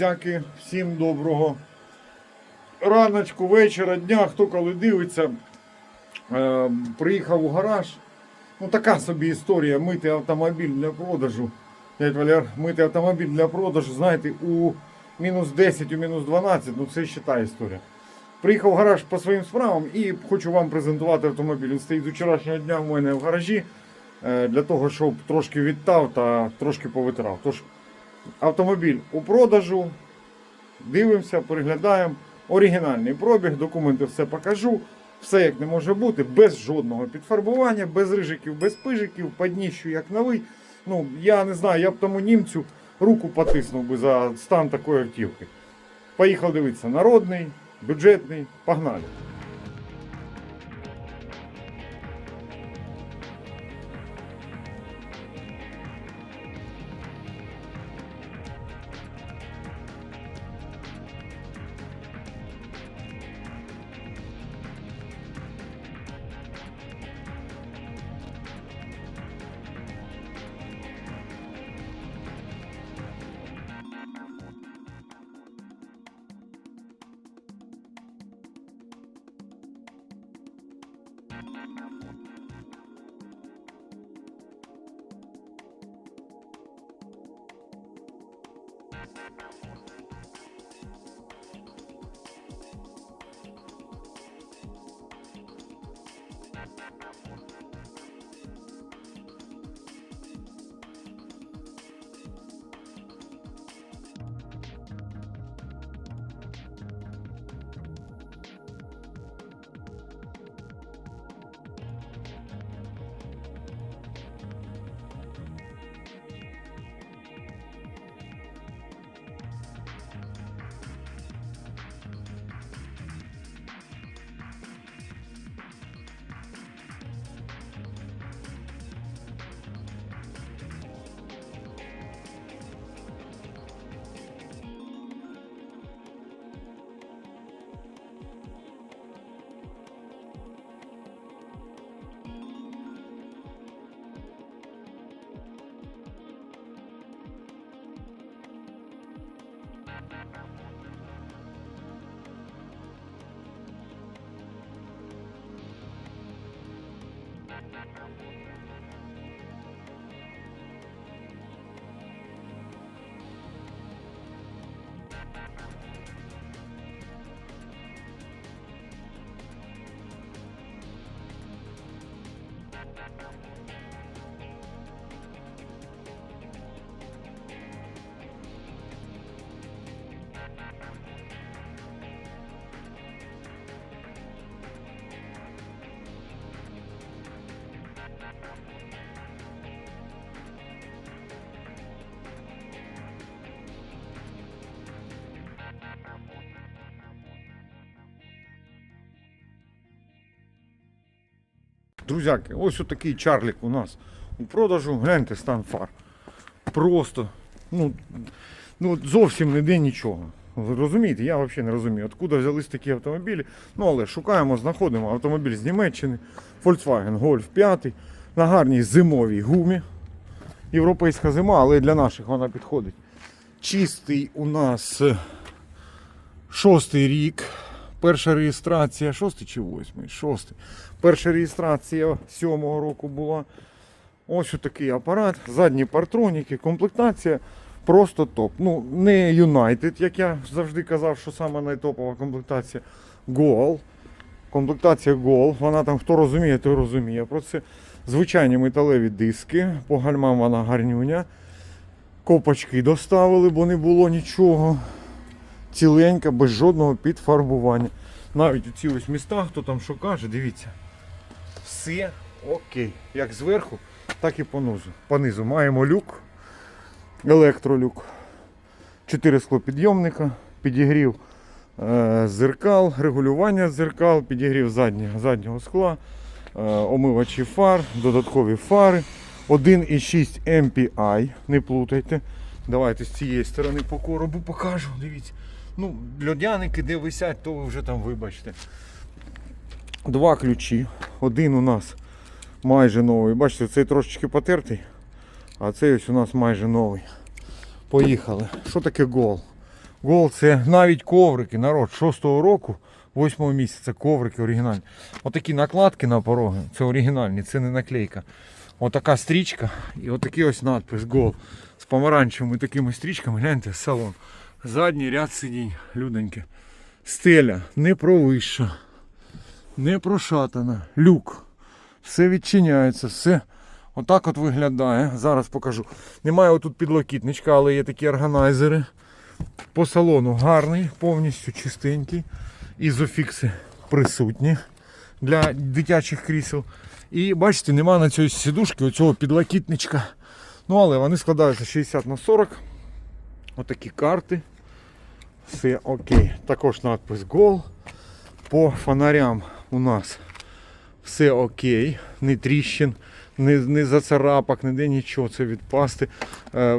Друзяки, всім доброго раночку, вечора, дня, хто коли дивиться. Е, приїхав у гараж. Ну така собі історія. Мити автомобіль для продажу. Дядь Валер, мити автомобіль для продажу, знаєте, у мінус 10, у мінус 12, ну це ще та історія. Приїхав в гараж по своїм справам і хочу вам презентувати автомобіль. Він стоїть з вчорашнього дня в мене в гаражі е, для того, щоб трошки відтав та трошки повитирав. Тож автомобіль у продажу. Дивимося, переглядаємо. Оригінальний пробіг, документи все покажу. Все як не може бути, без жодного підфарбування, без рижиків, без пижиків, подніщу як новий. Ну, я не знаю, я б тому німцю руку потиснув би за стан такої автівки. Поїхав дивитися, народний, бюджетний, погнали. Друзяки, ось отакий чарлік у нас у продажу. Гляньте стан фар. Просто, ну, ну зовсім ніде нічого. Розумієте, я взагалі не розумію, откуда взялись такі автомобілі. Ну, але шукаємо, знаходимо автомобіль з Німеччини, Volkswagen Golf 5 на гарній зимовій гумі. Європейська зима, але для наших вона підходить. Чистий у нас е, шостий рік. Перша реєстрація, шостий чи восьмий? Шостий. Перша реєстрація сьомого року була. Ось такий апарат, задні партроніки, комплектація просто топ. Ну, не United, як я завжди казав, що саме найтопова комплектація. Goal. Комплектація Goal. Вона там, хто розуміє, той розуміє. Про це звичайні металеві диски, по гальмам вона гарнюня. Копочки доставили, бо не було нічого. Ціленька, без жодного підфарбування. Навіть у ці ось міста, хто там що каже, дивіться. Все окей. Як зверху, так і понизу. Понизу маємо люк, електролюк, 4 склопідйомника, підігрів е, зеркал, регулювання зеркал, підігрів заднього, заднього скла, е, омивачі фар, додаткові фари, 1,6 MPI, не плутайте. Давайте з цієї сторони по коробу покажу. Дивіться. Ну, льодяники, де висять, то ви вже там вибачте. Два ключі. Один у нас майже новий. Бачите, цей трошечки потертий, а цей ось у нас майже новий. Поїхали. Що таке гол? Гол це навіть коврики, народ 6-го року, 8 місяця, коврики оригінальні. Отакі накладки на пороги, це оригінальні, це не наклейка. Отака стрічка і отакий ось надпис гол з помаранчевими такими стрічками. Гляньте, салон. Задній ряд сидінь, люденьке. Стеля не провища, не прошатана. Люк. Все відчиняється, все отак от виглядає. Зараз покажу. Немає отут підлокітничка, але є такі органайзери. По салону гарний, повністю чистенький. Ізофікси присутні для дитячих крісел. І бачите, нема на цій сідушки оцього підлокітничка. Ну, але вони складаються 60 на 40. Отакі карти. Все окей. Також надпис Гол. По фонарям у нас все окей. Не тріщин, не, не зацарапок, ніде нічого. Це від пасти. Е,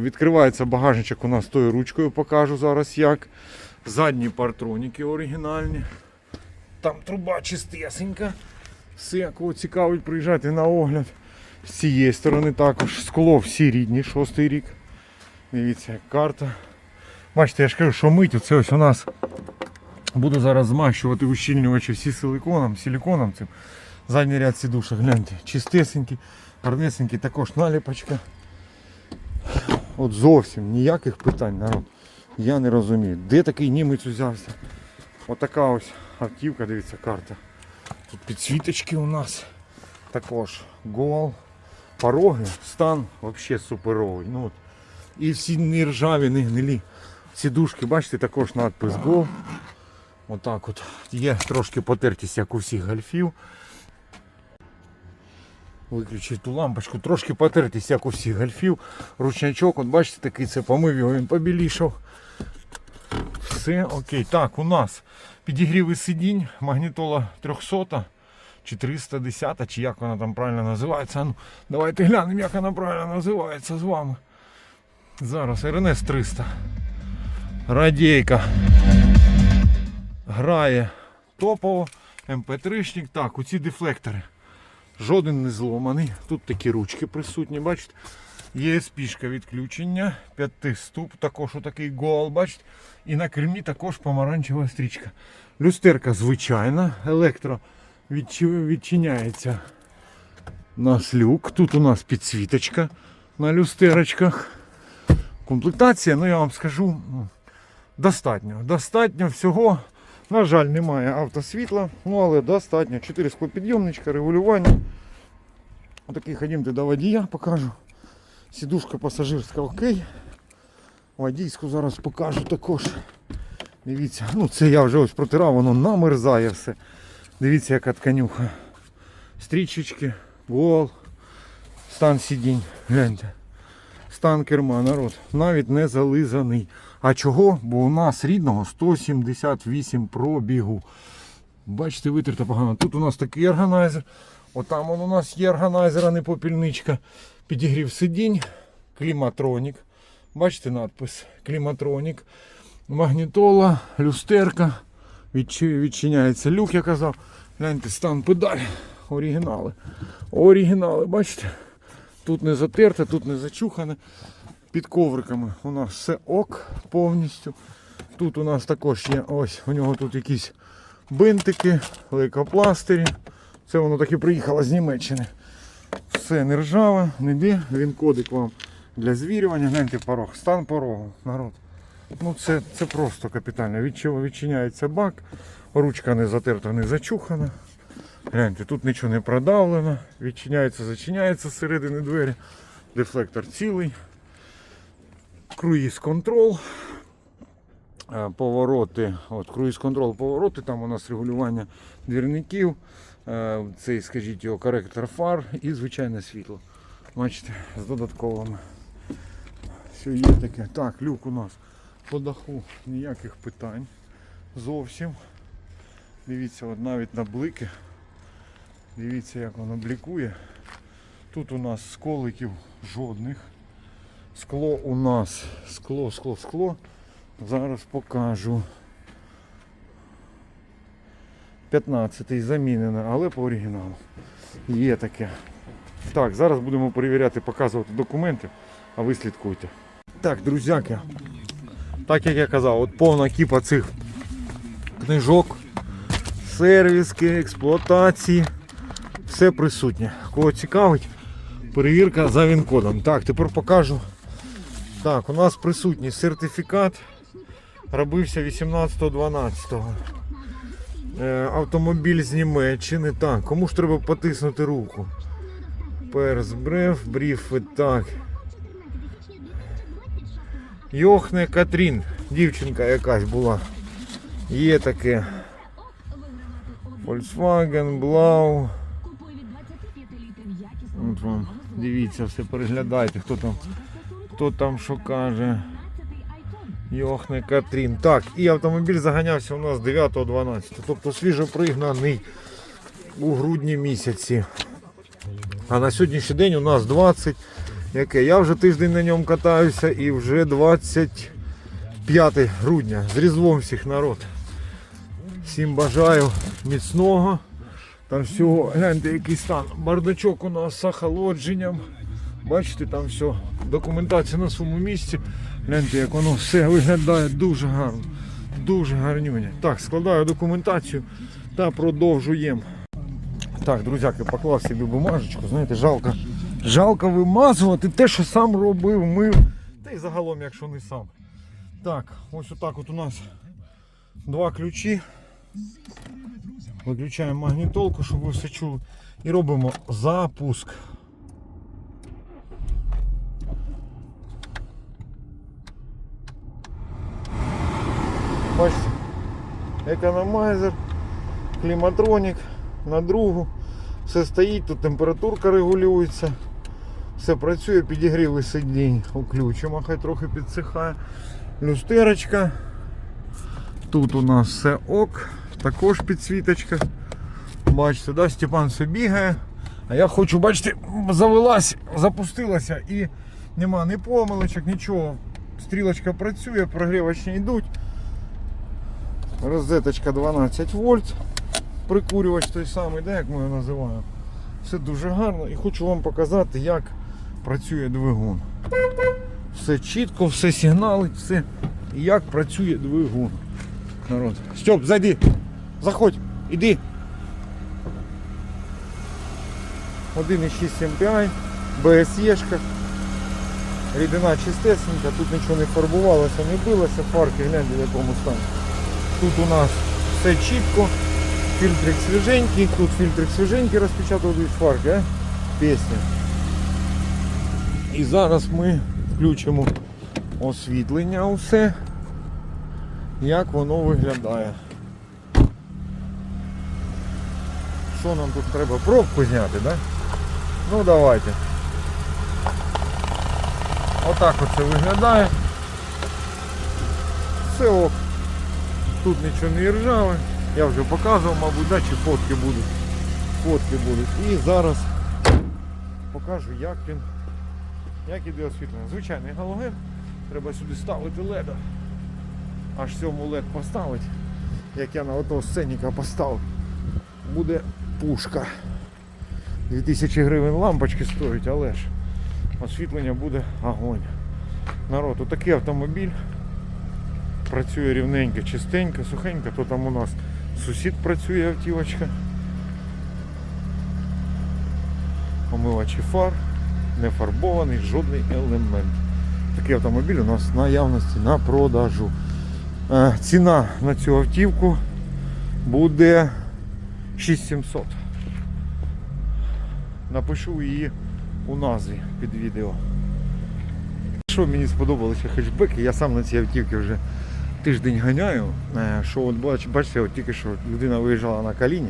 відкривається багажничок у нас тою ручкою, покажу зараз як. Задні партроніки оригінальні. Там труба чистесенька. Все, кого цікавить, приїжджайте на огляд. З цієї сторони також скло всі рідні, шостий рік. Дивіться, як карта. Бачите, я ж кажу, що мить, оце ось у нас буду зараз змащувати ущільнювачі всі силиконом, силиконом цим. Задній ряд сідушок, гляньте, чистесенький, гарнесенький, також наліпочка. От зовсім ніяких питань, народ. Я не розумію, де такий німець узявся. Отака ось автівка, дивіться, карта. Тут підсвіточки у нас. Також гол. Пороги, стан взагалі суперовий. Ну, от. І всі не ржаві, не гнилі. Сідушки, бачите, також надпис гол. Отак от. Є трошки потертість, як у всіх гольфів. Виключив ту лампочку, трошки потертість, як у всіх гольфів. Ручнячок, от бачите, такий це помив його, він побілішав. Все окей. Так, у нас підігріви сидінь, магнітола 300 чи 310, чи як вона там правильно називається. Ну, давайте глянемо, як вона правильно називається з вами. Зараз РНС 300. Радійка. Грає топово. МП3шник. Так, оці дефлектори. Жоден не зломаний. Тут такі ручки присутні, бачите? ЄСПішка відключення, п'ятиступ, також отакий гол, бачите? І на кермі також помаранчева стрічка. Люстерка звичайна, електро відчиняється у нас люк. Тут у нас підсвіточка на люстерочках. Комплектація, ну я вам скажу, ну, достатньо. Достатньо всього. На жаль, немає автосвітла, ну але достатньо. 4 склопідйомничка, регулювання. Отакий ходімте до водія, покажу. Сідушка пасажирська окей. Водійську зараз покажу також. Дивіться, ну це я вже ось протирав, воно намерзає все. Дивіться, яка тканюха. Стрічечки, вол, стан сидінь. Гляньте. Стан керма, народ. Навіть не зализаний. А чого? Бо у нас рідного 178 пробігу. Бачите, витерта погано. Тут у нас такий органайзер. Отам он у нас є органайзер, а не попільничка. Підігрів сидінь, кліматронік. Бачите надпис Кліматронік. Магнітола, люстерка. Відчиняється люк, я казав. Гляньте, стан педаль. Оригінали. Оригінали, бачите? Тут не затерте, тут не зачухане. Під ковриками у нас все ок повністю. Тут у нас також є ось, у нього тут якісь бинтики, лейкопластирі. Це воно таки приїхало з Німеччини. Все не ржаве, не ніде. Він кодик вам для звірювання. Гляньте порог. Стан порогу, народ. Ну це, це просто капітально. Відчиняється бак, ручка не затерта, не зачухана. Гляньте, тут нічого не продавлено. Відчиняється, зачиняється зсередини двері. Дефлектор цілий. Круїз контрол. Е, Повороти, от круїз контрол повороти, там у нас регулювання двірників, е, цей, скажіть його, коректор фар і звичайне світло. Бачите, з додатковими. Все є таке. Так, люк у нас по даху ніяких питань. Зовсім. Дивіться, от навіть на блики. Дивіться, як воно блікує. Тут у нас сколиків жодних. Скло у нас скло, скло, скло. Зараз покажу. 15-й замінено, але по оригіналу. Є таке. Так, зараз будемо перевіряти, показувати документи, а ви слідкуйте. Так, друзяки, Так як я казав, от повна кіпа цих книжок, сервіски, експлуатації, все присутнє. Кого цікавить, перевірка за він-кодом. Так, тепер покажу. Так, у нас присутній сертифікат. Робився 18.12. Е, автомобіль з Німеччини. Так, кому ж треба потиснути руку? Перс, бреф, бріф, так. Йохне Катрін, дівчинка якась була. Є таке. Volkswagen, Blau. Вам, дивіться, все переглядайте, хто там, хто там що каже. Йохне Катрін. Так, і автомобіль заганявся у нас 9.12. Тобто свіжо пригнаний у грудні місяці. А на сьогоднішній день у нас 20. Яке? Я вже тиждень на ньому катаюся і вже 25 грудня. З Різдвом всіх народ. Всім бажаю міцного. Там всього, гляньте, який стан. Бардачок у нас з охолодженням. Бачите, там все. Документація на своєму місці. Гляньте, як воно все виглядає дуже гарно. Дуже гарнюня. Так, складаю документацію та продовжуємо. Так, друзяки, поклав собі бумажечку, знаєте, жалко. Жалко вимазувати те, що сам робив, мив. Та й загалом, якщо не сам. Так, ось отак от у нас два ключі. Виключаємо магнітолку, щоб ви все чули. І робимо запуск. Бачите, економайзер, кліматронік на другу. Все стоїть, тут температурка регулюється. Все працює, підігріли сидінь, включимо, хай трохи підсихає. Люстерочка. Тут у нас все ок, також підсвіточка. Бачите, да, Степан все бігає. А я хочу, бачите, завелась, запустилася і нема ні помилочок, нічого. Стрілочка працює, прогрівачні йдуть. Розеточка 12 вольт. Прикурювач той самий, да, як ми його називаємо. Все дуже гарно і хочу вам показати, як працює двигун. Все чітко, все сигналить, все. І як працює двигун. Народ. Стьоп, зайди. Заходь, іди. 1,6 MPI, BSE-шка. Рідина чистесенька, тут нічого не фарбувалося, не билося, фарки гляньте в якому стані. Тут у нас все чітко, фільтрик свіженький, тут фільтрик свіженький розпечатують фарки, а? пісня. І зараз ми включимо освітлення усе, як воно виглядає. Що нам тут треба? Пробку зняти, да? Ну давайте. Отак оце виглядає. Все ок. Тут нічого не ржаве. Я вже показував, мабуть, да, чи фотки будуть. Фотки будуть. І зараз покажу, як він, як іде освітлення. Звичайний галоген. Треба сюди ставити леда. Аж сьому лед поставити. Як я на отого сценіка поставив. Буде пушка. 2000 гривень лампочки стоять, але ж освітлення буде огонь. Народ, отакий автомобіль. Працює рівненько, чистенько, сухенько, то там у нас сусід працює автівочка. Омивачі фар, не фарбований жодний елемент. Такий автомобіль у нас в наявності на продажу. Е, Ціна на цю автівку буде 6700. Напишу її у назві під відео. Що мені сподобалося хетчбеки, я сам на цій автівці вже тиждень ганяю. Е, Що от бач- бачите, от тільки що людина виїжджала на каліні.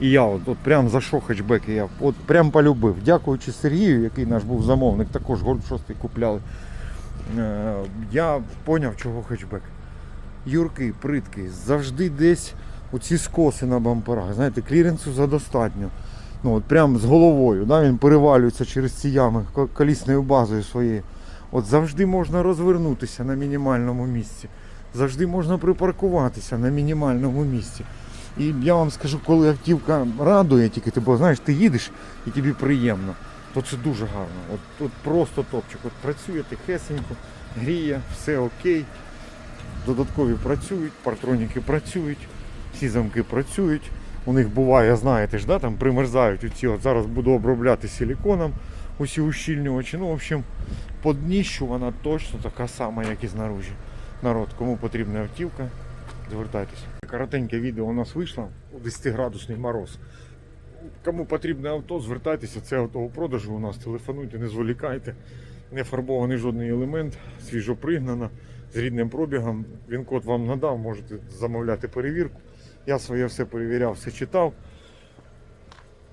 І я от, от прям зайшов хетчбеки, я от прям полюбив. Дякуючи Сергію, який наш був замовник, також Golf 6 купляли. Е, Я зрозумів, чого хетчбек. Юркий, приткий, завжди десь оці скоси на бамперах. Знаєте, кліренсу задостатньо. Ну, от прям з головою. Да, він перевалюється через ці ями ко- колісною базою своєю. От завжди можна розвернутися на мінімальному місці. Завжди можна припаркуватися на мінімальному місці. І я вам скажу, коли автівка радує, тільки ти, бо знаєш, ти їдеш і тобі приємно, то це дуже гарно. От, от просто топчик. От працює тихесенько, гріє, все окей. додаткові працюють, партроніки працюють, всі замки працюють. У них буває, знаєте ж, да, там примерзають оці, от зараз буду обробляти силіконом усі ущільнювачі. Ну, в общем, по дніщу вона точно така сама, як і знаружі. Народ, кому потрібна автівка, звертайтеся. Коротеньке відео у нас вийшло 10-градусний мороз. Кому потрібне авто, звертайтеся, це авто у продажу у нас, телефонуйте, не зволікайте. Не фарбований жодний елемент, свіжо пригнано, з рідним пробігом. Він код вам надав, можете замовляти перевірку. Я своє все перевіряв, все читав.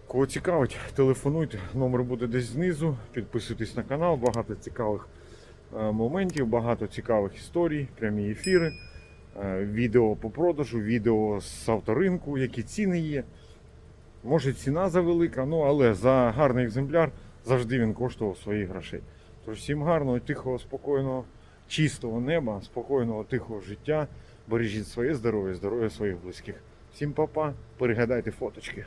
Кого цікавить, телефонуйте, номер буде десь знизу. Підписуйтесь на канал, багато цікавих е, моментів, багато цікавих історій, прямі ефіри, е, відео по продажу, відео з авторинку, які ціни є. Може ціна завелика, ну але за гарний екземпляр завжди він коштував своїх грошей. Тож всім гарного, тихого, спокійного, чистого неба, спокійного, тихого життя. Бережіть своє здоров'я, здоров'я своїх близьких. Всім па-па, перегадайте фоточки.